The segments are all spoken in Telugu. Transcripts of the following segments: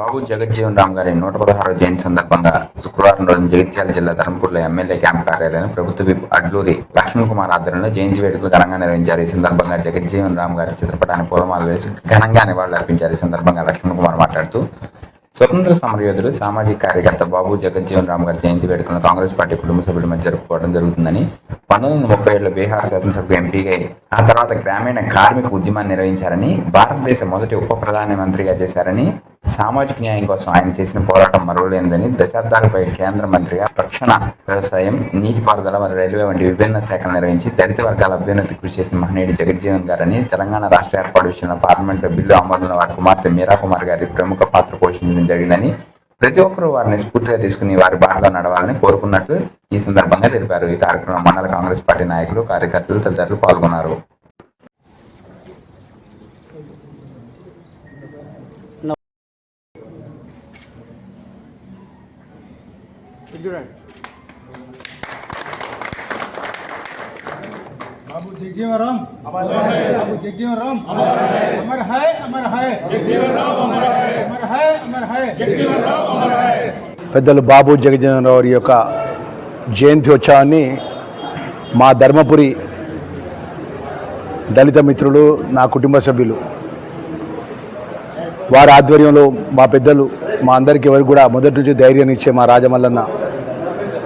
బాబు జగజ్జీవన్ రామ్ గారి నూట పదహారు జయంతి సందర్భంగా శుక్రవారం రోజున జగిత్యాల జిల్లా ధర్మపూర్లో ఎమ్మెల్యే క్యాంప్ కార్యాలయం ప్రభుత్వ విప్ అడ్లూరి లక్ష్మణ్ కుమార్ ఆధ్వర్యంలో జయంతి వేడుకలు ఘనంగా నిర్వహించారు. ఈ సందర్భంగా జగజ్జీవన్ రామ్ గారి చిత్రపటాన్ని పూలమాల వేసి ఘనంగా నివాళులు అర్పించారు ఈ సందర్భంగా లక్ష్మణ్ కుమార్ మాట్లాడుతూ స్వతంత్ర సమరయోధుడు సామాజిక కార్యకర్త బాబు జగజ్జీవన్ రామ్ గారి జయంతి వేడుకలను కాంగ్రెస్ పార్టీ కుటుంబ సభ్యుల మధ్య జరుపుకోవడం జరుగుతుందని పంతొమ్మిది వందల ముప్పై ఏడులో బీహార్ శాసనసభకు ఎంపీగా ఆ తర్వాత గ్రామీణ కార్మిక ఉద్యమాన్ని నిర్వహించారని భారతదేశ మొదటి ఉప ప్రధానమంత్రిగా చేశారని సామాజిక న్యాయం కోసం ఆయన చేసిన పోరాటం మరువలేనిదని దశాబ్దాలపై కేంద్ర మంత్రిగా రక్షణ వ్యవసాయం నీటిపారుదల మరియు రైల్వే వంటి విభిన్న శాఖలు నిర్వహించి దళిత వర్గాల అభ్యున్నతి కృషి చేసిన మహనీయుడు జగజ్జీవన్ గారని తెలంగాణ రాష్ట్ర ఏర్పాటు విషయంలో పార్లమెంట్లో బిల్లు ఆమోదంలో వారి కుమార్తె మీరా కుమార్ గారి ప్రముఖ పాత్ర పోషించడం జరిగిందని ప్రతి ఒక్కరూ వారిని స్ఫూర్తిగా తీసుకుని వారి బాటలో నడవాలని కోరుకున్నట్టు ఈ సందర్భంగా తెలిపారు. ఈ కార్యక్రమం మండల కాంగ్రెస్ పార్టీ నాయకులు కార్యకర్తలు తదితరులు పాల్గొన్నారు. చూడండి. बाबू जगजीवन राम बाबू जगजीवन राम अमर है अमर है जगजीवन राम अमर है अमर है अमर है जगजीवन राम अमर है పెద్దలు బాబు జగజీవనరావు వారి యొక్క జయంతి ఉత్సవాన్ని మా ధర్మపురి దళిత మిత్రులు నా కుటుంబ సభ్యులు వారి ఆధ్వర్యంలో మా పెద్దలు మా అందరికీ ఎవరు కూడా మొదటి నుంచి ధైర్యాన్ని ఇచ్చే మా రాజమల్లన్న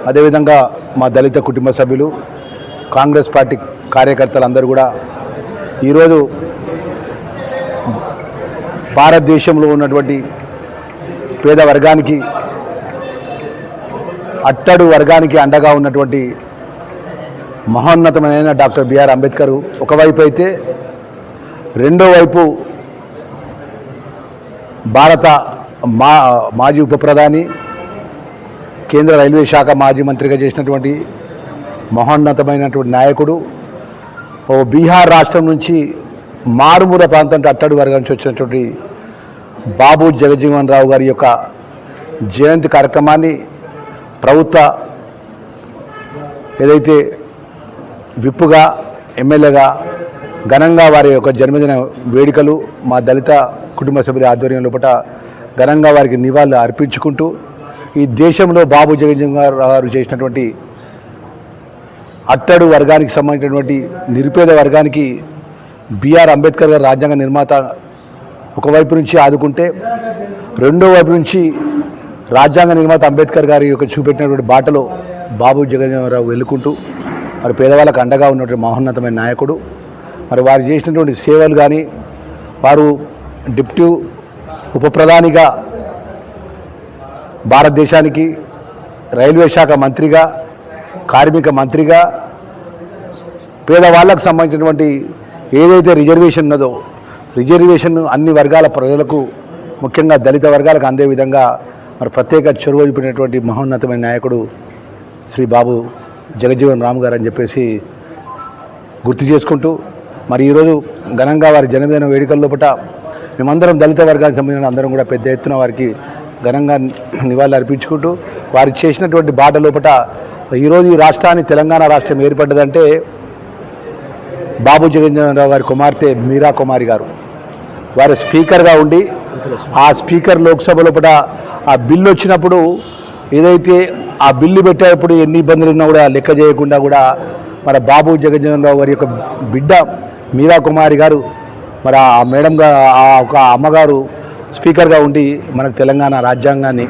అదేవిధంగా మా దళిత కుటుంబ సభ్యులు కాంగ్రెస్ పార్టీ కార్యకర్తలు అందరూ కూడా ఈరోజు భారతదేశంలో ఉన్నటువంటి పేద వర్గానికి అట్టడు వర్గానికి అండగా ఉన్నటువంటి మహోన్నతమైన డాక్టర్ బిఆర్ అంబేద్కర్ ఒకవైపు అయితే రెండో వైపు భారత మా మాజీ ఉప ప్రధాని కేంద్ర రైల్వే శాఖ మాజీ మంత్రిగా చేసినటువంటి మహోన్నతమైనటువంటి నాయకుడు ఓ బీహార్ రాష్ట్రం నుంచి మారుమూల ప్రాంతం అట్టడు వర్గం నుంచి వచ్చినటువంటి బాబు జగజీవన్ రావు గారి యొక్క జయంతి కార్యక్రమాన్ని ప్రభుత్వ ఏదైతే విప్పుగా ఎమ్మెల్యేగా ఘనంగా వారి యొక్క జన్మదిన వేడుకలు మా దళిత కుటుంబ సభ్యుల ఆధ్వర్యం లోపల ఘనంగా వారికి నివాళులు అర్పించుకుంటూ ఈ దేశంలో బాబు జగజీవన్ గారు చేసినటువంటి అట్టడు వర్గానికి సంబంధించినటువంటి నిరుపేద వర్గానికి బిఆర్ అంబేద్కర్ గారు రాజ్యాంగ నిర్మాత ఒకవైపు నుంచి ఆదుకుంటే రెండో వైపు నుంచి రాజ్యాంగ నిర్మాత అంబేద్కర్ గారి యొక్క చూపెట్టినటువంటి బాటలో బాబు జగన్మోహనరావు వెళ్ళుకుంటూ మరి పేదవాళ్ళకు అండగా ఉన్నటువంటి మహోన్నతమైన నాయకుడు. మరి వారు చేసినటువంటి సేవలు కానీ వారు డిప్యూ ఉప ప్రధానిగా భారతదేశానికి రైల్వే శాఖ మంత్రిగా కార్మిక మంత్రిగా పేదవాళ్ళకు సంబంధించినటువంటి ఏదైతే రిజర్వేషన్ ఉన్నదో రిజర్వేషన్ అన్ని వర్గాల ప్రజలకు ముఖ్యంగా దళిత వర్గాలకు అందే విధంగా మరి ప్రత్యేక చొరవ చూపినటువంటి మహోన్నతమైన నాయకుడు శ్రీ బాబు జగజీవన్ రామ్ గారు అని చెప్పేసి గుర్తు చేసుకుంటూ మరి ఈరోజు ఘనంగా వారి జన్మదిన వేడుకల లోపల మేమందరం దళిత వర్గానికి సంబంధించిన అందరం కూడా పెద్ద ఎత్తున వారికి ఘనంగా నివాళులు అర్పించుకుంటూ వారు చేసినటువంటి బాట లోపల ఈరోజు ఈ రాష్ట్రాన్ని తెలంగాణ రాష్ట్రం ఏర్పడ్డదంటే బాబు జగన్మోహన్ గారి కుమార్తె మీరా కుమారి గారు. వారు స్పీకర్గా ఉండి ఆ స్పీకర్ లోక్సభ లోపల ఆ బిల్లు వచ్చినప్పుడు ఏదైతే ఆ బిల్లు పెట్టేటప్పుడు ఎన్ని ఇబ్బందులు ఉన్నా కూడా లెక్క చేయకుండా కూడా మన బాబు జగజ్జీవన్ రావు గారి యొక్క బిడ్డ మీరా కుమారి గారు మరి ఆ మేడంగా ఆ ఒక అమ్మగారు స్పీకర్గా ఉండి మనకు తెలంగాణ రాజ్యాంగాన్ని